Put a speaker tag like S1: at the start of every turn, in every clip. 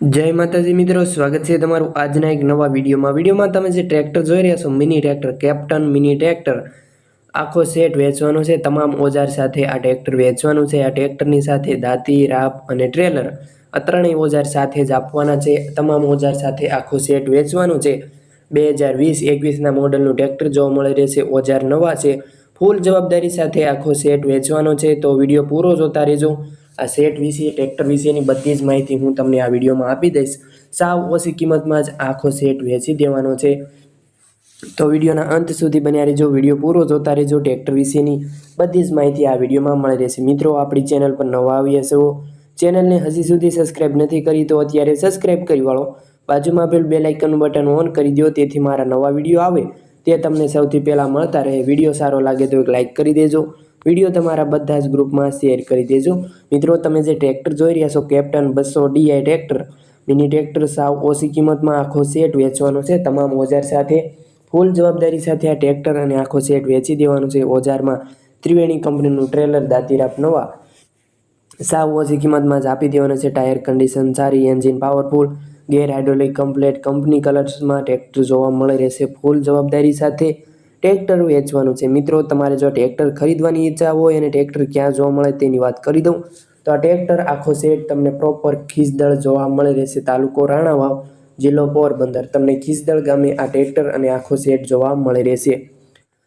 S1: જય માતાજી મિત્રો, સ્વાગત છે તમારું આજના એક નવા વિડીયોમાં. વિડીયોમાં તમે જે ટ્રેક્ટર જોઈ રહ્યા છો, mini tractor, captain mini tractor, આખો સેટ વેચવાનો છે. તમામ ઓજાર સાથે આ ટ્રેક્ટર વેચવાનું છે. આ ટ્રેક્ટરની સાથે દાંતી, રાપ અને ટ્રેલર આ ત્રણેય ઓજાર સાથે જ આપવાના છે. તમામ ઓજાર સાથે આખો સેટ વેચવાનું છે. બે હજાર વીસ, એકવીસના મોડલનું ટ્રેક્ટર જોવા મળી રહેશે. ઓજાર નવા છે. ફૂલ જવાબદારી સાથે આખો સેટ વેચવાનો છે. તો વીડિયો પૂરો જોતા રહેજો. આ સેટ વિશે ટ્રેક્ટર વિશેની બધી જ માહિતી હું તમને આ વિડીયોમાં આપી દઈશ. સાવ ઓછી કિંમતમાં જ આખો સેટ વેચી દેવાનો છે. તો વિડીયોના અંત સુધી બન્યા રહેજો. વીડિયો પૂરો જોતા રહેજો. ટ્રેક્ટર વિશેની બધી જ માહિતી આ વિડીયોમાં મળી રહેશે. મિત્રો, આપણી ચેનલ પર નવા આવ્યા છો ચેનલને હજી સુધી સબસ્ક્રાઇબ નથી કરી, તો અત્યારે સબસ્ક્રાઇબ કરી વાળો. બાજુમાં પેલું બે લાઇકનનું બટન ઓન કરી દો તેથી મારા નવા વીડિયો આવે તે તમને સૌથી પહેલાં મળતા રહે. વીડિયો સારો લાગે તો એક લાઇક કરી દેજો. વીડિયો તમારા બધા જ ગ્રુપમાં શેર કરી દેજો. મિત્રો, તમે જે ટ્રેક્ટર જોઈ રહ્યા છો, કેપ્ટન બસો ડીઆઈ ટ્રેક્ટર મિની ટ્રેક્ટર સાવ ઓછી કિંમતમાં આખો સેટ વેચવાનો છે. તમામ ઓજાર સાથે, ફૂલ જવાબદારી સાથે આ ટ્રેક્ટર અને આખો સેટ વેચી દેવાનું છે. ઓજારમાં ત્રિવેણી કંપનીનું ટ્રેલર દાંતીરાપ નવા, સાવ ઓછી કિંમતમાં જ આપી દેવાનો છે. ટાયર કન્ડિશન સારી, engine powerful, gear hydraulic complete company કલર્સમાં tractor જોવા મળી રહેશે. ફૂલ જવાબદારી સાથે ટ્રેક્ટર વેચવાનું છે. મિત્રો, તમારે જો ટ્રેક્ટર ખરીદવાની ઈચ્છા હોય અને ટ્રેક્ટર ક્યાં જોવા મળે તેની વાત કરી દઉં. તો આ ટ્રેક્ટર આખો સેટ તમને પ્રોપર ખીસદળ જોવા મળી રહેશે. તાલુકો રાણાવાવ, જિલ્લો પોરબંદર. તમને ખીસદળ ગામે આ ટ્રેક્ટર અને આખો સેટ જોવા મળી રહેશે.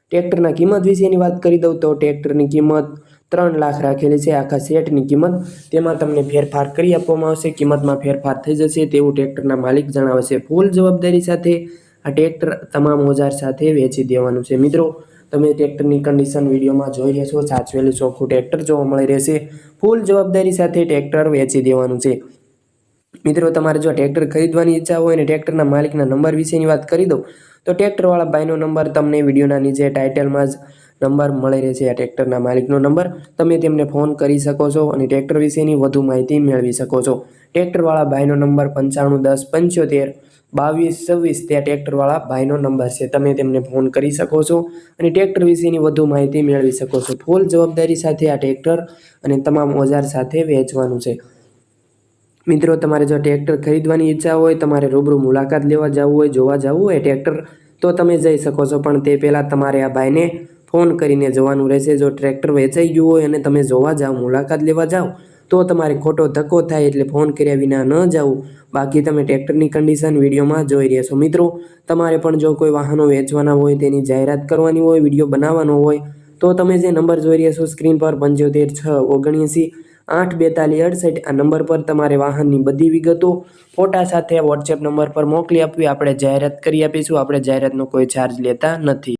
S1: ટ્રેક્ટરના કિંમત વિશેની વાત કરી દઉં તો ટ્રેક્ટરની કિંમત ત્રણ લાખ રાખેલી છે. આખા સેટની કિંમત. તેમાં તમને ફેરફાર કરી આપવામાં આવશે. કિંમતમાં ફેરફાર થઈ જશે તેવું ટ્રેક્ટરના માલિક જણાવે છે. ફૂલ જવાબદારી સાથે આ ટ્રેક્ટર તમામ ઓજાર સાથે વેચી દેવાનું છે. મિત્રો, તમે ટ્રેક્ટરની કન્ડિશન વિડીયોમાં જોઈ રહ્યા છો. સાચવેલું ચોખ્ખું ટ્રેક્ટર જોવા મળી રહેશે. ફૂલ જવાબદારી સાથે ટ્રેક્ટર વેચી દેવાનું છે. મિત્રો, તમારે જો ટ્રેક્ટર ખરીદવાની ઈચ્છા હોય અને ટ્રેક્ટરના માલિકના નંબર વિશેની વાત કરી દઉં, તો ટ્રેક્ટરવાળા ભાઈનો નંબર તમને વિડીયોના નીચે ટાઇટલમાં જ નંબર મળી રહેશે. આ ટ્રેક્ટરના માલિકનો નંબર તમે તેમને ફોન કરી શકો છો અને ટ્રેક્ટર વિશેની વધુ માહિતી મેળવી શકો છો. ટ્રેક્ટરવાળા ભાઈનો નંબર પંચાણું દસ પંચોતેર બાવીસ, છવ્વીસ ત્યાં ટ્રેક્ટરવાળા ભાઈનો નંબર છે. તમે તેમને ફોન કરી શકો છો અને ટ્રેક્ટર વિશેની વધુ માહિતી મેળવી શકો છો. ફૂલ જવાબદારી સાથે આ ટ્રેક્ટર અને તમામ ઓજાર સાથે વેચવાનું છે. મિત્રો, તમારે જો ટ્રેક્ટર ખરીદવાની ઈચ્છા હોય, તમારે રૂબરૂ મુલાકાત લેવા જવું હોય, જોવા જવું હોય ટ્રેક્ટર, તો તમે જઈ શકો છો. પણ તે પહેલાં તમારે આ ભાઈને ફોન કરીને જવાનું રહેશે. જો ટ્રેક્ટર વેચાઈ ગયું હોય અને તમે જોવા જાઓ મુલાકાત લેવા જાઓ તો તમારે ખોટો ધક્કો થાય એટલે ફોન કર્યા વિના ન જાવું. બાકી તમે ટ્રેક્ટરની કન્ડિશન વિડીયોમાં જોઈ રહ્યા છો. મિત્રો, તમારે પણ જો કોઈ વાહનો વેચવાના હોય, તેની જાહેરાત કરવાની હોય, વીડિયો બનાવવાનો હોય, તો તમે જે નંબર જોઈ રહ્યા છો સ્ક્રીન પર પંચોતેર છ ઓગણએંસી આઠ બેતાલીસ અડસઠ, આ નંબર પર તમારે વાહનની બધી વિગતો, ફોટા સાથે વોટ્સએપ નંબર પર મોકલી આપવી. આપણે જાહેરાત કરી આપીશું. આપણે જાહેરાતનો કોઈ ચાર્જ લેતા નથી.